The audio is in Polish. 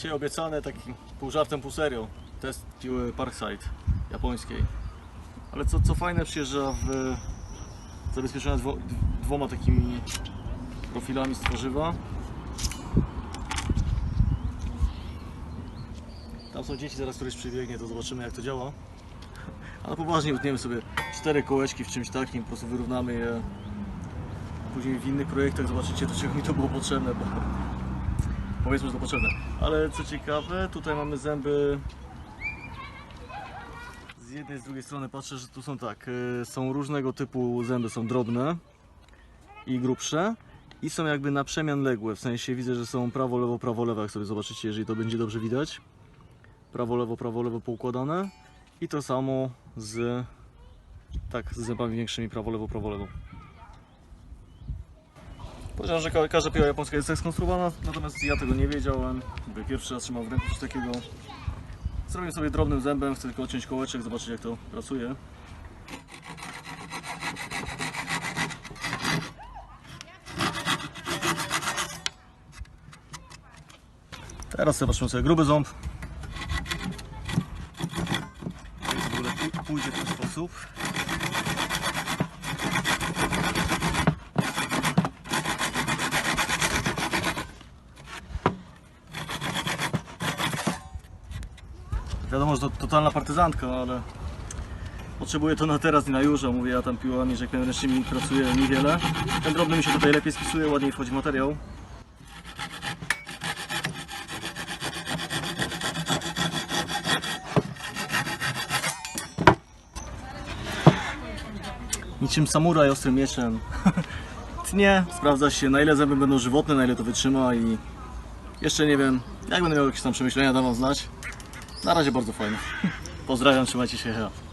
Dzisiaj obiecane taki pół żartem, pół serio. Test piły Parkside japońskiej. Ale co, co fajne przyjeżdża w zabezpieczone dwo, dwoma takimi profilami z tworzywa. Tam są dzieci, zaraz któryś przybiegnie, to zobaczymy jak to działa. Ale poważnie utniemy sobie cztery kołeczki w czymś takim, po prostu wyrównamy je. Później w innych projektach zobaczycie do czego mi to było potrzebne, bo powiedzmy, że to potrzebne. Ale co ciekawe, tutaj mamy zęby z jednej z drugiej strony patrzę, że tu są tak, y, są różnego typu zęby, są drobne i grubsze i są jakby na przemian ległe, w sensie widzę, że są prawo, lewo, prawo, lewo, jak sobie zobaczycie, jeżeli to będzie dobrze widać. Prawo, lewo, prawo, lewo poukładane i to samo z tak, z zębami większymi, prawo, lewo, prawo, lewo. Powiedziałem, że ka- każda piła japońska jest tak skonstruowana, natomiast ja tego nie wiedziałem. Mówię, Pierwszy raz trzymam w ręku coś takiego. Zrobię sobie drobnym zębem, chcę tylko odciąć kołeczek, zobaczyć jak to pracuje. Teraz zobaczymy sobie gruby ząb. Jak w ogóle pój- pójdzie w ten sposób. Wiadomo, że to totalna partyzantka, ale potrzebuję to na teraz i na już, a mówię, ja tam piłami rzekłem ręcznymi pracuję niewiele. Ten drobny mi się tutaj lepiej spisuje, ładniej wchodzi materiał. Niczym samuraj ostrym mieczem. Tnie, sprawdza się na ile zęby będą żywotne, na ile to wytrzyma i jeszcze nie wiem, jak będę miał jakieś tam przemyślenia, dam wam znać. Na razie bardzo fajnie. Pozdrawiam, trzymajcie się, hej.